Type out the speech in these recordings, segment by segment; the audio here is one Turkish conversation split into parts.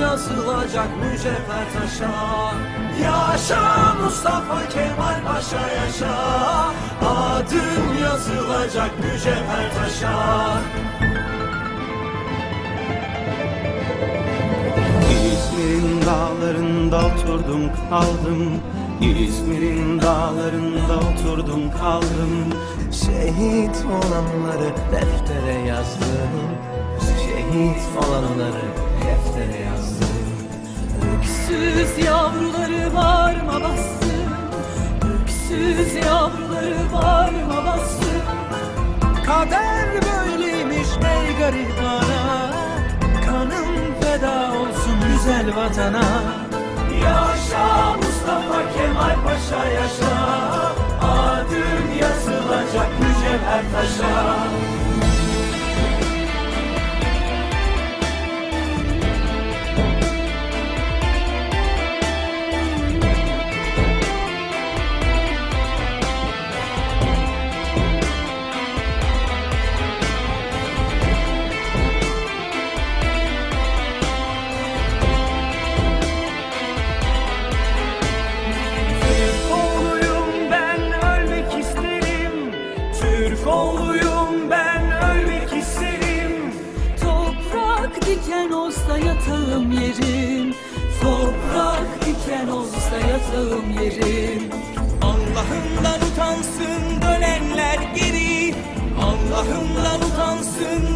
yazılacak mücevher taşa. Yaşa Mustafa Kemal Paşa yaşa. Adın yazılacak mücevher taşa. İzmir'in dağlarında oturdum kaldım. İzmir'in dağlarında oturdum kaldım. Şehit olanları deftere yazdım olanları deftere yazdım Öksüz yavruları bağrıma bastım Öksüz yavruları bağrıma bastım Kader böyleymiş ey garip ana. Kanım feda olsun güzel vatana. Yaşa Mustafa Kemal Paşa Türk oğluyum ben ölmek isterim. Toprak diken olsa yatağım yerim Toprak diken olsa yatağım yerim Allah'ından utansın dönenler geri. Allah'ından utansın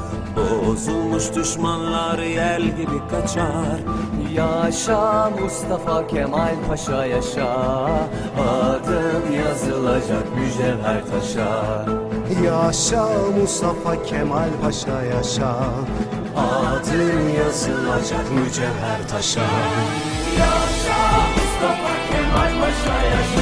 Bozulmuş düşmanlar yel gibi kaçar. Yaşa Mustafa Kemal Paşa yaşa. Adın yazılacak mücevher taşa. Yaşa Mustafa Kemal Paşa yaşa. Adın yazılacak mücevher taşa. Yaşa Mustafa Kemal Paşa yaşa